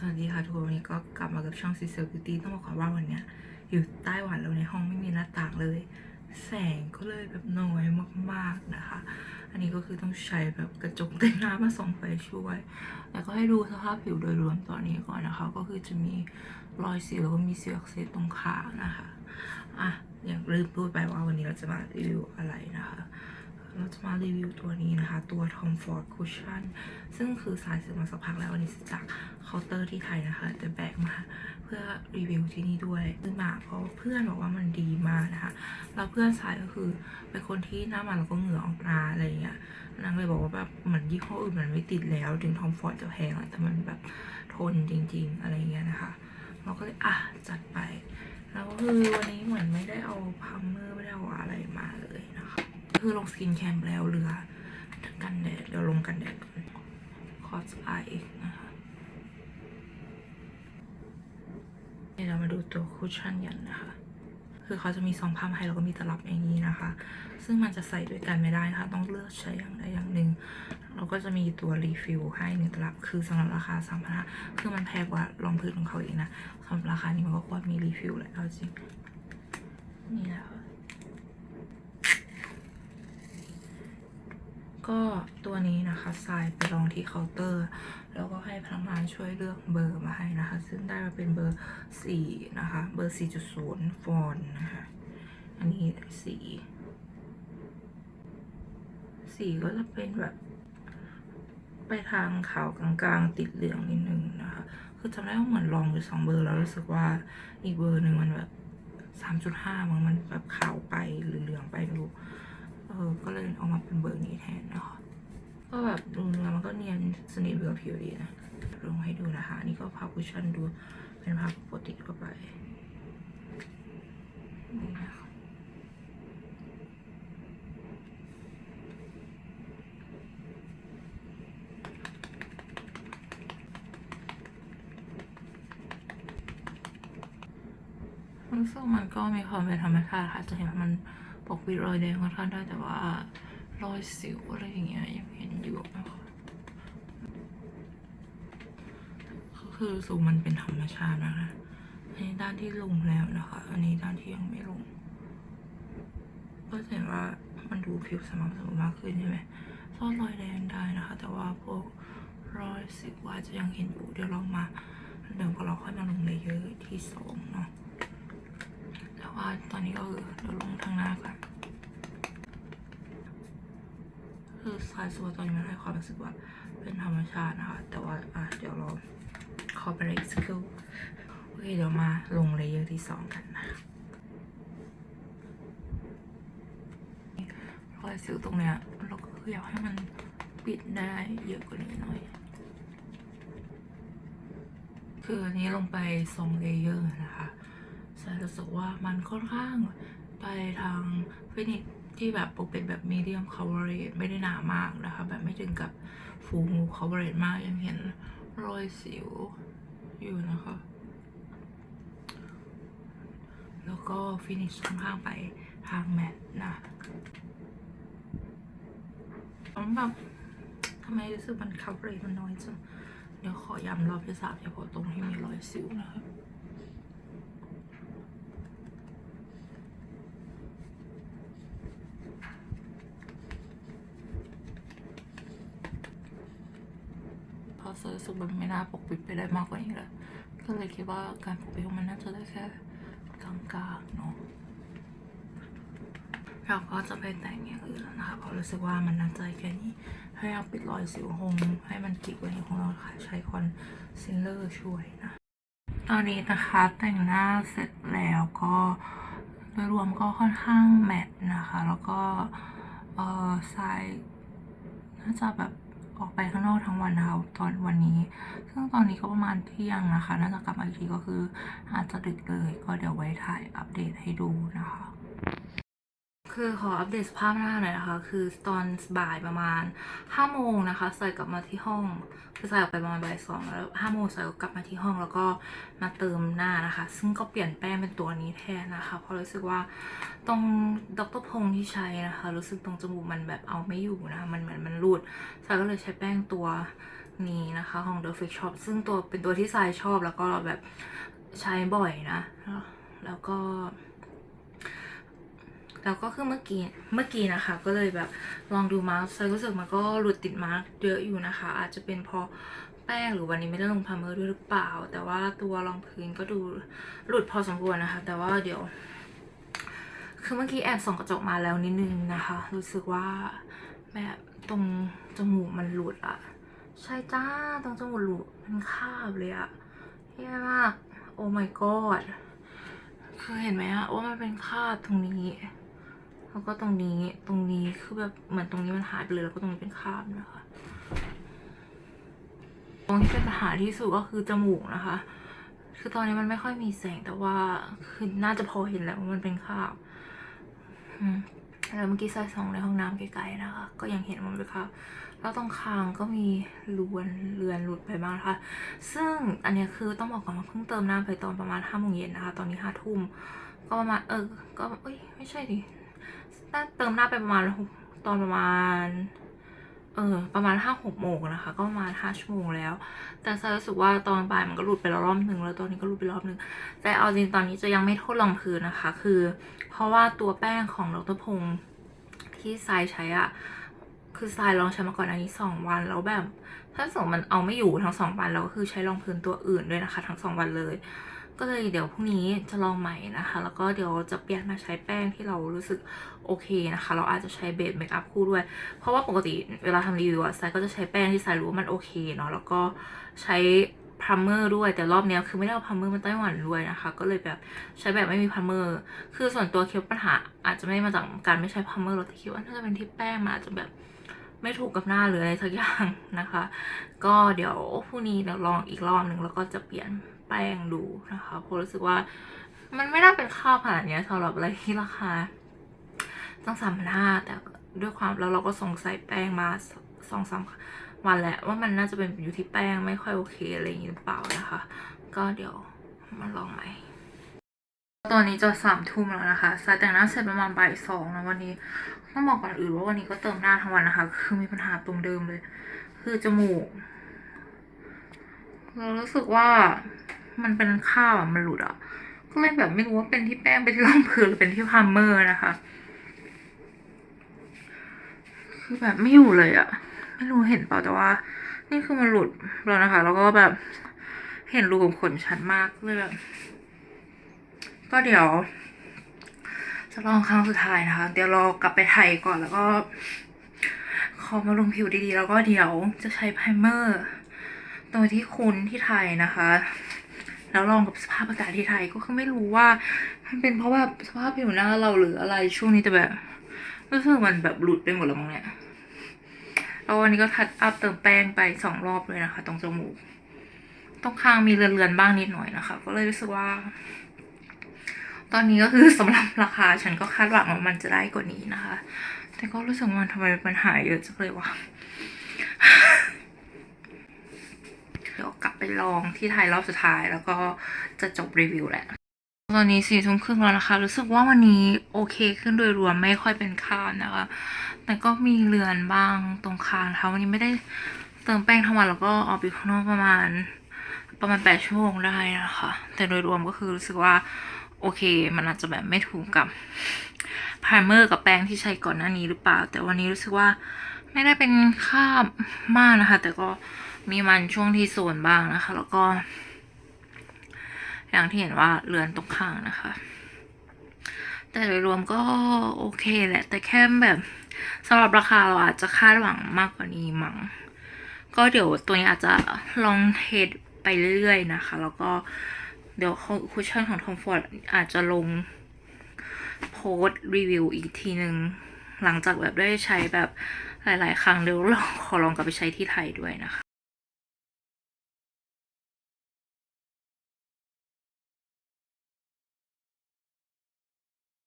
สวัสดีค่ะทุกคนวันนี้ก็กลับมากับช่อง c ีเซอร์บิวตี้ต้องบอกก่อนว่าวันเนี้ยอยู่ไต้หวันแล้วในห้องไม่มีหน้าต่างเลย แสงก็เลยแบบน้อยมากๆนะคะ อันนี้ก็คือต้องใช้แบบกระจกแต่งหน้ามาส่องไฟช่วย แล้วก็ให้ดูสภาพผิวโดยรวมตอนนี้ก่อนนะคะ ก็คือจะมีรอยสิวแล้วก็มีสิวอักเสบตรงขานะคะอะอย่างลืมพูดไปว่าวันนี้เราจะมารีวิวอะไรนะคะ เราจะมารีวิวตัวนี้นะคะ ตัว Tom Ford Cushion ซึ่งคือสายซื้อมาสักพักแล้ววันนี้จากเคาน์เตอร์ที่ไทยนะคะ แต่แบกมาเพื่อรีวิวที่นี่ด้วยซื้อมาเพราะเพื่อนบอกว่ามันดีมากนะคะแล้วเพื่อนสายก็คือเป็นคนที่หน้ามันแล้วก็เหงื่อออกมาอะไรอย่างเงี้ยนางเลยบอกว่าแบบเหมือนยี่ห้ออื่นมันไม่ติดแล้ว ถึง Tom Ford จะแพงแต่มันแบบทนจริง ๆ อะไรเงี้ยนะคะ เราก็เลยอะจัดไป แล้วก็คือวันนี้เหมือนไม่ได้เอาพัมเมอร์ไม่ได้เอาอะไรมาเลย คือลงสกินแคมแล้วเหลือกันแดดเดี๋ยวลงกันแดดก่อนคอสไอนะคะเดี๋ยวเรามาดูตัวคุชชั่นกันนะคะ คือเขาจะมีสองพัมให้แล้วก็มีตลับอย่างนี้นะคะ ซึ่งมันจะใส่ด้วยกันไม่ได้นะคะ ต้องเลือกใช้อย่างใดอย่างหนึ่งเราก็จะมีตัวรีฟิลให้หนึ่งตลับ คือสำหรับราคาสามพันห้าคือมันแพงกว่ารองพื้นของเขาเองนะสำหรับราคานี้มันก็ควรมีรีฟิลแหละเอาจริงนี่แหละค่ะ ก็ตัวนี้นะคะทรายไปลองที่เคาน์เตอร์ แล้วก็ให้พนักงานช่วยเลือกเบอร์มาให้นะคะ ซึ่งได้มาเป็นเบอร์สี่นะคะ เบอร์สี่จุดศูนย์ฟอนนะคะ อันนี้สีสีก็จะเป็นแบบ ไปทางขาวกลางๆ ติดเหลืองนิดนึงนะคะ คือจำได้ว่าเหมือนลองอยู่สองเบอร์แล้วรู้สึกว่าอีกเบอร์หนึ่งมันแบบสามจุดห้ามันมันแบบขาวไปหรือเหลืองไปไม่รู้ เออก็เลยเอามาเป็นเบอร์นี้แทนนะคะก็แบบดูเนื้อมันก็เนียนสนิทกับผิวดีนะลงให้ดูนะคะอันนี่ก็พาคุชชั่นดูเป็นพาปกติเข้าไปนี่นะคะรู้สึกมันก็มีความเป็นธรรมชาติค่ะจะเห็นว่ามัน ปกปิดรอยแดงค่อนข้างได้แต่ว่ารอยสิวอะไรอย่างเงี้ยยังเห็นอยู่นะคะก็คือสูงมันเป็นธรรมชาตินะคะอันนี้ด้านที่ลงแล้วนะคะ อันนี้ด้านที่ยังไม่ลง ก็เห็นว่ามันดูผิวสม่ำเสมอมากขึ้นใช่ไหมซ่อนรอยแดงได้นะคะ แต่ว่าพวกรอยสิวอาจจะยังเห็นอยู่เดี๋ยวเรามา เดี๋ยวเราค่อยมาลงเลเยอร์ที่สองเนาะ ว่าตอนนี้ก็คือเดี๋ยวลงทางหน้าก่อนคือสายสัวตอนนี้มันให้ความรู้สึกว่าเป็นธรรมชาตินะคะ แต่ว่าอะเดี๋ยวเราขอไปเร็กสกิลโอเคเดี๋ยวมาลงเลเยอร์ที่สองกันนะรอยสิวตรงเนี้ยเราก็ออยากให้มันปิดได้เยอะกว่านี้หน่อยคืออันนี้ลงไปสองเลเยอร์นะคะ สายรู้สึกว่ามันค่อนข้างไปทางฟินิชที่แบบปกเป็นแบบมีเดียม coverage ไม่ได้หนามากนะคะ แบบไม่ถึงกับ full coverage มากยังเห็นรอยสิวอยู่นะคะ แล้วก็ฟินิชค่อนข้างไปทางแมทนะมันแบบทำไมรู้สึกมัน coverage มันน้อยจัง เดี๋ยวขอย้ำรอบที่สามเฉพาะตรงที่มีรอยสิวนะครั เซอร์สุกมันไม่น่าปกปิดไปได้มากกว่านี้แล้วก็เลยคิดว่าการปกปิดของมันน่าจะได้แค่กลางๆเนาะเราก็จะไปแต่งอย่างอื่นแล้วนะคะเพราะรู้สึกว่ามันน่าจะแค่นี้ถ้าอาปิดรอยสิวคงให้มันกิกกว่านี้ของเราค่ะใช้คอนซีลเลอร์ช่วยนะ ตอนนี้นะคะแต่งหน้าเสร็จแล้วก็โดยรวมก็ค่อนข้างแมทนะคะ แล้วก็เออทรายน่าจะแบบ ออกไปข้างนอกทั้งวันนะคะตอนวันนี้ ซึ่งตอนนี้ก็ประมาณเที่ยงนะคะ น่าจะกลับมาอีกทีก็คืออาจจะดึกเลย ก็เดี๋ยวไว้ถ่ายอัปเดตให้ดูนะคะ คือขออัปเดตสภาพหน้าหน่อยนะคะ คือตอนบ่ายประมาณ5โมงนะคะใส่กลับมาที่ห้องคือใส่ออกไปประมาณบ่ายสองแล้ว5โมงใส่กลับมาที่ห้องแล้วก็มาเติมหน้านะคะ ซึ่งก็เปลี่ยนแป้งเป็นตัวนี้แทนนะคะ เพราะรู้สึกว่าตรงดรพงที่ใช้นะคะ รู้สึกตรงจมูกมันแบบเอาไม่อยู่นะมันเหมือนมันรูดใส่ก็เลยใช้แป้งตัวนี้นะคะของ The Fake Shop ซึ่งตัวเป็นตัวที่ทรายชอบแล้วก็แบบใช้บ่อยนะ แล้วก็ แล้วก็คือเมื่อกี้เมื่อกี้นะคะ ก็เลยแบบลองดูมาร์คทรายรู้สึกมันก็หลุดติดมาร์คเยอะอยู่นะคะ อาจจะเป็นเพราะแป้งหรือวันนี้ไม่ได้ลงพามเมอร์ด้วยหรือเปล่า แต่ว่าตัวรองพื้นก็ดูหลุดพอสมควรนะคะ แต่ว่าเดี๋ยว คือเมื่อกี้แอบส่องกระจกมาแล้วนิดนึงนะคะ รู้สึกว่าแบบตรงจมูกมันหลุดอะใช่จ้าตรงจมูกหลุดมันคาบเลยอะแย่มากโอ้ my god คือเห็นไหมอะว่ามันเป็นคาบตรงนี้ แล้วก็ตรงนี้ตรงนี้คือแบบเหมือนตรงนี้มันหายไปเลยแล้วก็ตรงนี้เป็นคราบนะคะตรงที่เป็นปัญหาที่สุดก็คือจมูกนะคะ คือตอนนี้มันไม่ค่อยมีแสงแต่ว่าคือน่าจะพอเห็นแล้วว่ามันเป็นคราบแล้วเมื่อกี้ใส่สองในห้องน้ำไกลๆนะคะ ก็ยังเห็นมันเป็นคราบแล้วตรงคางก็มีรวนเลือนหลุดไปบ้างนะคะ ซึ่งอันนี้คือต้องบอกก่อนว่าเพิ่งเติมน้ำไปตอนประมาณห้าโมงเย็นนะคะ ตอนนี้ห้าทุ่มก็ประมาณเออ ก็เอ้ยไม่ใช่ดิ น่าเติมหน้าไปประมาณตอนประมาณ เออประมาณห้าหกโมงนะคะ ก็ประมาณห้าชั่วโมงแล้ว แต่ซายรู้สึกว่าตอนบ่ายมันก็หลุดไปแล้วรอบหนึ่งแล้วตอนนี้ก็หลุดไปรอบหนึ่งแต่เอาจริงตอนนี้จะยังไม่โทษรองพื้นนะคะ คือ เพราะว่าตัวแป้งของดรพงศ์ที่ทรายใช้อะคือทรายลองใช้มาก่อนอันนี้สองวันแล้วแบบถ้าสมมติมันเอาไม่อยู่ทั้งสองวันแล้วก็คือใช้รองพื้นตัวอื่นด้วยนะคะ ทั้งสองวันเลย ก็เลยเดี๋ยวพรุ่งนี้จะลองใหม่นะคะ แล้วก็เดี๋ยวจะเปลี่ยนมาใช้แป้งที่เรารู้สึกโอเคนะคะ เราอาจจะใช้เบสเมคอัพคู่ด้วย เพราะว่าปกติเวลาทำรีวิวอะไซก็จะใช้แป้งที่ไซรู้ว่ามันโอเคเนาะแล้วก็ใช้พรัมเมอร์ด้วยแต่รอบนี้คือไม่ได้เอาพรัมเมอร์มาไต้หวันด้วยนะคะ ก็เลยแบบใช้แบบไม่มีพรัมเมอร์คือส่วนตัวคิดปัญหาอาจจะไม่มาจากการไม่ใช้พรัมเมอร์หรอกแต่คิดว่าน่าจะเป็นที่แป้งมันอาจจะแบบ ไม่ถูกกับหน้าหรืออะไรสักอย่างนะคะ ก็เดี๋ยวพรุ่งนี้เดี๋ยวลองอีกรอบหนึ่งแล้วก็จะเปลี่ยนแป้งดูนะคะเพราะรู้สึกว่ามันไม่น่าเป็นข้าวขนาดเนี้ยสำหรับอะไรที่ราคาต้องสามพันห้าแต่ด้วยความแล้วเราก็สงสัยแป้งมาสองสามวันแหละว่ามันน่าจะเป็นอยู่ที่แป้งไม่ค่อยโอเคอะไรอย่างนี้หรือเปล่านะคะ ก็เดี๋ยวมาลองใหม่ตอนนี้จะสามทุ่มแล้วนะคะสายแต่งหน้าเสร็จประมาณบ่ายสองแล้ววันนี้ ต้องบอกก่อนอื่นว่าวันนี้ก็เติมหน้าทั้งวันนะคะ คือมีปัญหาตรงเดิมเลย คือจมูก เรารู้สึกว่ามันเป็นข้าวอะมันหลุดอะ ก็เลยแบบไม่รู้ว่าเป็นที่แป้งเป็นที่รองพื้นหรือเป็นที่พามเมอร์นะคะ คือแบบไม่อยู่เลยอะ ไม่รู้เห็นเปล่าแต่ว่า นี่คือมันหลุดแล้วนะคะ แล้วก็แบบเห็นรูขุมขนชัดมากเลยแบบก็เดี๋ยว จะลองครั้งสุดท้ายนะคะ เดี๋ยวรอกลับไปไทยก่อนแล้วก็ ขอมาลงผิวดีๆ แล้วก็เดี๋ยวจะใช้ไพรเมอร์ตัวที่คุ้นที่ไทยนะคะ แล้วลองกับสภาพอากาศที่ไทยก็คือไม่รู้ว่า มันเป็นเพราะว่าสภาพผิวหน้าเราหรืออะไรช่วงนี้แต่แบบรู้สึกมันแบบหลุดไปหมดแล้วมั้งเนี่ยแล้ววันนี้ก็ทัดอัพเติมแป้งไปสองรอบเลยนะคะ ตรงจมูกตรงข้างมีเลือนๆบ้างนิดหน่อยนะคะ ก็เลยรู้สึกว่า ตอนนี้ก็คือสำหรับราคาฉันก็คาดหวังว่ามันจะได้กว่านี้นะคะ แต่ก็รู้สึกว่าทำไมมันหายเยอะจังเลยวะเดี๋ยวกลับไปลองที่ไทยรอบสุดท้ายแล้วก็จะจบรีวิวแหละ ตอนนี้สี่ทุ่มครึ่งแล้วนะคะ รู้สึกว่าวันนี้โอเคขึ้นโดยรวมไม่ค่อยเป็นข้าวนะคะ แต่ก็มีเลือนบ้างตรงคางนะคะวันนี้ไม่ได้เติมแป้งทั้งวันแล้วก็ออกไปข้างนอกประมาณ ประมาณแปดชั่วโมงได้นะคะ แต่โดยรวมก็คือรู้สึกว่า โอเค มันอาจจะแบบไม่ถูกกับพรเมอร์กับแป้งที่ใช้ก่อนหน้านี้หรือเปล่า แต่วันนี้รู้สึกว่าไม่ได้เป็นคราบมากนะคะ แต่ก็มีมันช่วงที่โซนบ้างนะคะ แล้วก็ อย่างที่เห็นว่าเลือนตรงข้างนะคะ แต่โดยรวมก็โอเคแหละ แต่แค่แบบสำหรับราคาเราอาจจะคาดหวังมากกว่านี้มั้งก็เดี๋ยวตัวนี้อาจจะลองเทรดไปเรื่อยๆนะคะ แล้วก็ เดี๋ยวคุชชั่นของทอมฟอร์ดอาจจะลงโพสต์รีวิวอีกทีหนึ่งหลังจากแบบได้ใช้แบบหลาย ๆ ครั้งเดี๋ยวลองขอลองกลับไปใช้ที่ไทยด้วยนะคะ